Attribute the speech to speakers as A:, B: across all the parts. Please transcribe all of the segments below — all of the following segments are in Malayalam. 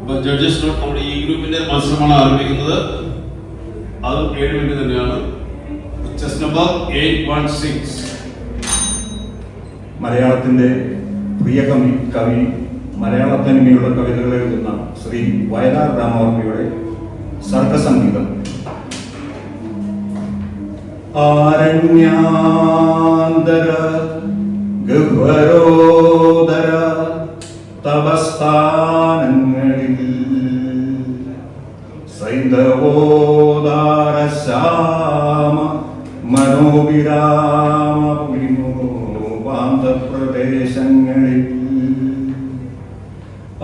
A: അപ്പൊ ജഡ്ജസ് നമ്മുടെ ഈ ഗ്രൂപ്പിന്റെ മത്സരമാണ് ആരംഭിക്കുന്നത് അത് ഏഴ് മിനിറ്റ് തന്നെയാണ്. Chess number eight one six
B: മലയാളത്തിന്റെ പ്രിയ കവി കവി മലയാള തനിമയുള്ള കവിതകൾ എഴുതുന്ന ശ്രീ വയലാർ രാമവർമ്മയുടെ സർഗസംഗീതം. ആരണ്യാന്തര ഗഹ്വരോദര തപസ്ഥാനങ്ങളിൽ സൈന്ധവോദാര ശ്യാമ മനോവിരാമ പ്രദേശങ്ങളിൽ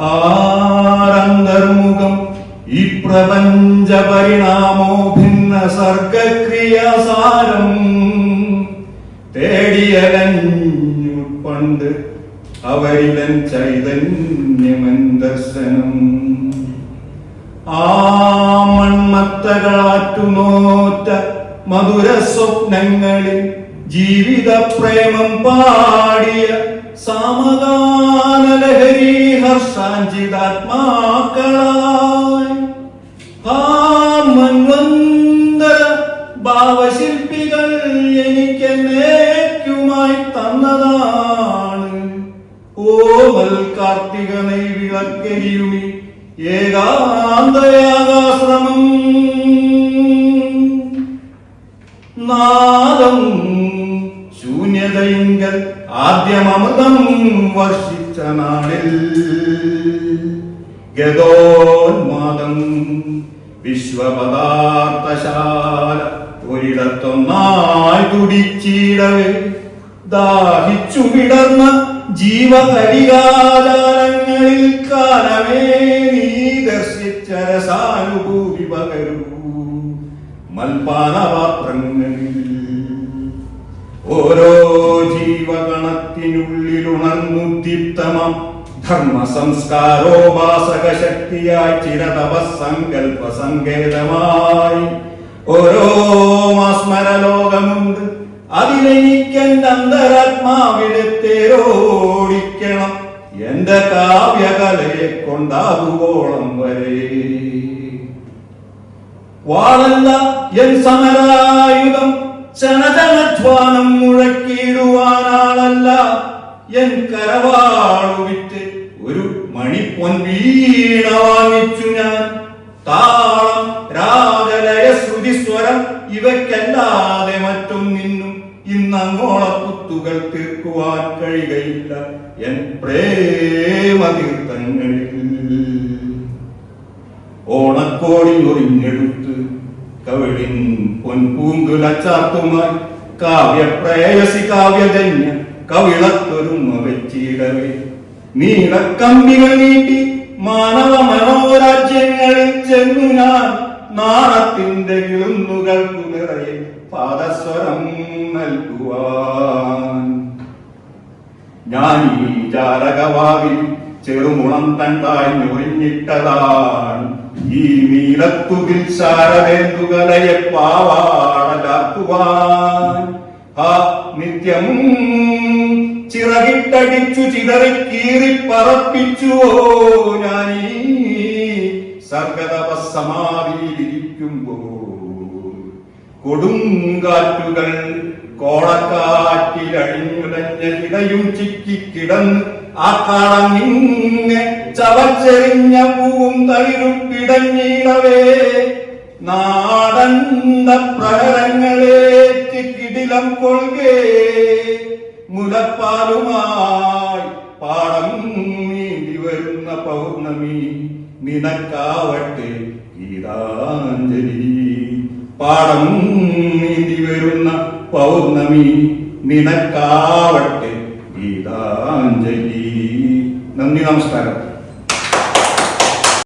B: ആരന്തർമുഖം ഈ പ്രപഞ്ച പരിണാമോ ഭിന്ന സർഗക്രിയാസാരം തേടിയലഞ്ഞു പണ്ട് അവരിലൻ ചൈതന്യമൻ ദർശനം. ആ മൺമത്തകളാറ്റുനോറ്റ മധുര സ്വപ്നങ്ങളിൽ ജീവിത പ്രേമം പാടിയ സാമഗാനലഹരി ഹർഷാഞ്ചിതാത്മാക്കളായി. ആ മൺവന്തര ഭാവശില്പികൾ എനിക്ക് കാർത്തിക നെയ്വിളക്കരിയുമി ഏകാന്തയാകാശ്രമം നാദം ശൂന്യതയിങ്കൽ ആദ്യമമൃതം വർഷിച്ച നാളിൽ. ഗതോന്മാദം വിശ്വപദാർത്ഥശാല ഒരിടത്തൊന്നായി തുടിച്ചിടവേ. ദാഹിച്ചു വിടർന്ന ജീവകരികാചാരങ്ങളിൽ കാലമേ നീ ദർശിച്ച രസാനുഭൂതി പകരൂ. മൽപാനപാത്രങ്ങളിൽ ഓരോ ജീവഗണത്തിനുള്ളിലുണർന്നുദ്ദീപ്തമം ധർമ്മ സംസ്കാരോപാസക ശക്തിയായി ചിരതപസങ്കൽപ സങ്കേതമായി ഓരോ മാസ്മരലോകമുണ്ട്. അതിലെനിക്കെന്റെ അന്തരാത്മാവിലെ തേരോടിക്കണം എന്റെ കാവ്യകലയെ കൊണ്ടാകുവോളം വരെ. വാളല്ല എൻ സമരായുധം ചണചണധ്വാനം മുഴക്കിയിടുവാനാളല്ല. എൻ കരവാളു വിറ്റ് ഒരു മണിപ്പൊൻ വീണ വാങ്ങിച്ചു ഞാൻ. താളം രാഗലയ ശ്രുതിസ്വരം ഇവയ്ക്കല്ലാതെ മറ്റൊന്നിന്നും ഇന്നങ്ങോളക്കുത്തുകൾ തീർക്കുവാൻ കഴിയുകയില്ല. എൻ പ്രേമതീർത്ഥങ്ങളിൽ ഓണക്കോടി ഒരിഞ്ഞെടുത്ത് കവിളിൻ പൊൻപൂങ്കുലച്ചാത്തുമായി കാവ്യപ്രേയസി കാവ്യജന്യ കവിളത്തൊരുമ വെച്ചിടവേ നീളക്കമ്പികൾ നീട്ടി മാനവ മനോരാജ്യങ്ങളിൽ ചെന്നു ഞാൻ നാണത്തിന്റെ കിളുന്നുകൾക്കു കുതിറയിൽ പാദസ്വരം നൽകുവാൻ. ഞാൻ ഈ ജാലകവാവിൽ ചെറുമുളം തണ്ടായി ഞൊറിഞ്ഞിട്ടതാണ് ഈ നീലത്തുകിൽ ശാരവേന്ദുകളെ പാവാടലാക്കുവാൻ. ആ നിത്യം ചിറകിട്ടടിച്ചു ചിതറി കീറി പറപ്പിച്ചുവോ ഞാൻ ഈ സർഗതപസമാധിയിലിരിക്കുമ്പോൾ കൊടുങ്കാറ്റുകൾ കോളക്കാറ്റിലഴിഞ്ഞുടഞ്ഞ ഇടയും ചിക്കി കിടന്ന് ആ കളങ്ങിങ്ങെ ചവച്ചെറിഞ്ഞ പൂവും തളിരും പിടഞ്ഞിടവേ നാടന്ത പ്രഹരങ്ങളേറ്റ് കിടിലം കൊള്ളുകേ മുലപ്പാലുമായി പാടം വരുന്ന പൗർണമി നിനക്കാവട്ടെ ഗീതാഞ്ജലി. പാടം നീതി വരുന്ന പൗർണമി നിനക്കാവട്ടെ ഗീതാഞ്ജലി. നന്ദി നമസ്കാരം.